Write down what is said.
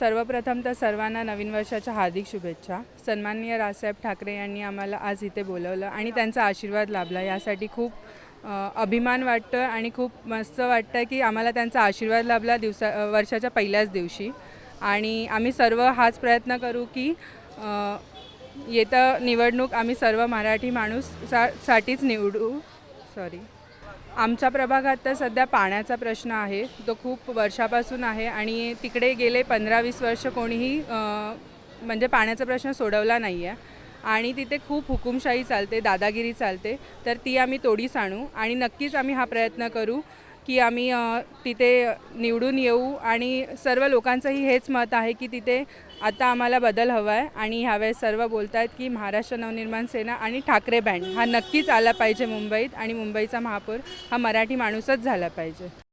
सर्वप्रथम तर सर्वांना नवीन वर्षाच्या हार्दिक शुभेच्छा. सन्माननीय राजसाहेब ठाकरे यांनी आम्हाला आज इथे बोलवलं आणि त्यांचा आशीर्वाद लाभला. यासाठी खूप अभिमान वाटतं आणि खूप मस्त वाटतं की आम्हाला त्यांचा आशीर्वाद लाभला दिवसा वर्षाच्या पहिल्याच दिवशी. आणि आम्ही सर्व हाच प्रयत्न करू की येतं निवडणूक आम्ही सर्व मराठी माणूस सा साठीच निवडू. सॉरी आमच्या प्रभागात तर सध्या पाण्याचा प्रश्न आहे. तो खूप वर्षापासून आहे आणि तिकडे गेले पंधरा वीस वर्ष कोणीही म्हणजे पाण्याचा प्रश्न सोडवला नाही आहे आणि तिथे खूप हुकुमशाही चालते दादागिरी चालते. तर ती आम्ही तोडीस आणू आणि नक्कीच आम्ही हा प्रयत्न करू. की आम्ही तिथे निवडून येऊ आणि सर्व लोकांचंही हेच मत आहे की तिथे आता आम्हाला बदल हवा आहे आणि ह्यावेळेस सर्व बोलत आहेत की महाराष्ट्र नवनिर्माण सेना आणि ठाकरे बँड हा नक्कीच आला पाहिजे मुंबईत आणि मुंबईचा महापौर हा मराठी माणूसच झाला पाहिजे.